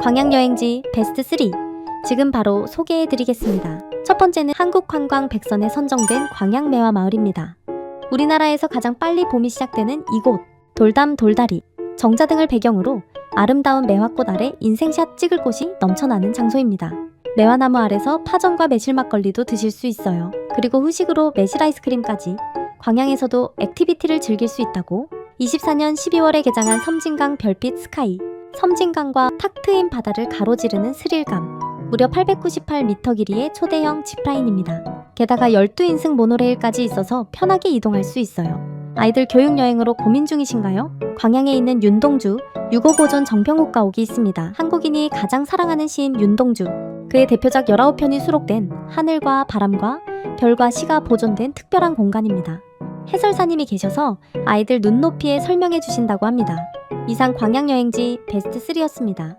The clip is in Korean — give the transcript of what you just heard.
광양여행지 베스트 3 지금 바로 소개해드리겠습니다. 첫 번째는 한국관광 백선에 선정된 광양매화 마을입니다. 우리나라에서 가장 빨리 봄이 시작되는 이곳 돌담 돌다리 정자 등을 배경으로 아름다운 매화꽃 아래 인생샷 찍을 곳이 넘쳐나는 장소입니다. 매화나무 아래서 파전과 매실 막걸리도 드실 수 있어요. 그리고 후식으로 매실 아이스크림까지 광양에서도 액티비티를 즐길 수 있다고 24년 12월에 개장한 섬진강 별빛 스카이 섬진강과 탁 트인 바다를 가로지르는 스릴감 무려 898m 길이의 초대형 지프라인입니다. 게다가 12인승 모노레일까지 있어서 편하게 이동할 수 있어요. 아이들 교육 여행으로 고민 중이신가요? 광양에 있는 윤동주, 유고 보존 정평욱 가옥이 있습니다. 한국인이 가장 사랑하는 시인 윤동주. 그의 대표작 19편이 수록된 하늘과 바람과 별과 시가 보존된 특별한 공간입니다. 해설사님이 계셔서 아이들 눈높이에 설명해 주신다고 합니다. 이상 광양여행지 베스트 3였습니다.